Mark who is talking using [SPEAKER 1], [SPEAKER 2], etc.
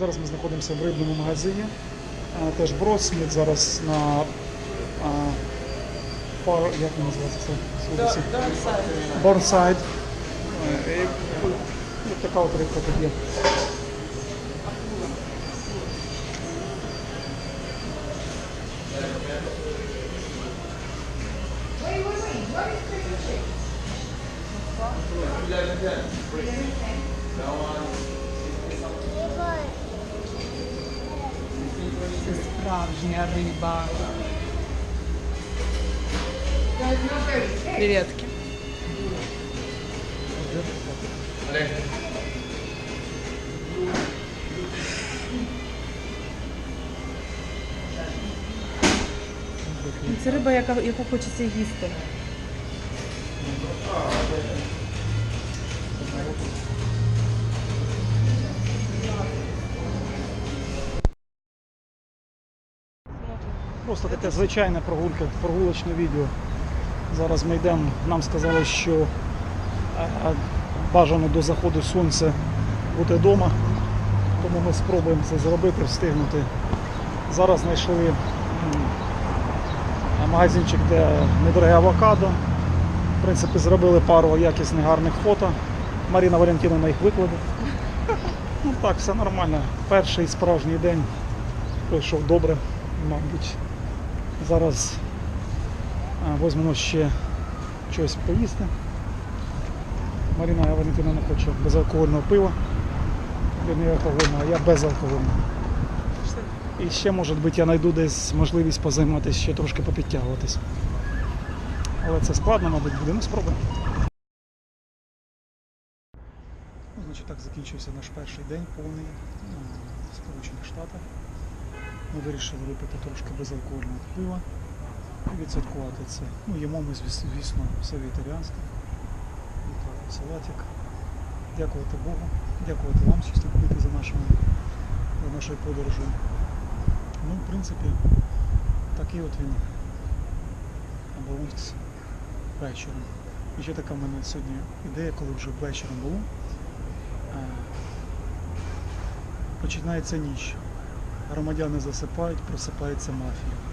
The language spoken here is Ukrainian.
[SPEAKER 1] Зараз ми знаходимося в рибному магазині. Е, Теж Бродсміт зараз на пар, як він називається це? Борнсайд. Е, ну, Така от рибка тут є.
[SPEAKER 2] Це справжня риба. Креветки. Це риба, яка, яку хочеться їсти.
[SPEAKER 1] Просто таке звичайне прогулка, прогулочне відео. Зараз ми йдемо. Нам сказали, що е, бажано до заходу сонця бути вдома. Тому ми спробуємо це зробити, встигнути. Зараз знайшли магазинчик, де недороге авокадо. В принципі, зробили пару якісних гарних фото. Маріна Валентиновна їх викладе. Ну так, все нормально. Перший справжній день пройшов добре, мабуть. Зараз а, візьмемо ще щось поїсти. Маріна Валентина хоче безалкогольного пива. Не алкогольного, а я безалкогольного. І ще, може бути, я знайду десь можливість позайматися, ще трошки попідтягуватись. Але це складно, мабуть, буде. Ну, спробуємо. Значить, так закінчився наш перший день повний ну, в Сполучених Штатах. Ми вирішили випити трошки безалкогольного пива і відсвяткувати це. Ну, їмо ми, звісно, все вегетаріанське. Салатик. Дякувати Богу, дякувати вам, що слідкуєте за, нашими, за нашою подорожею. Ну, в принципі, такий от він баланс вечором. І ще така в мене сьогодні ідея, коли вже вечором було. е, Починається ніч. Громадяни засипають, просипається мафія.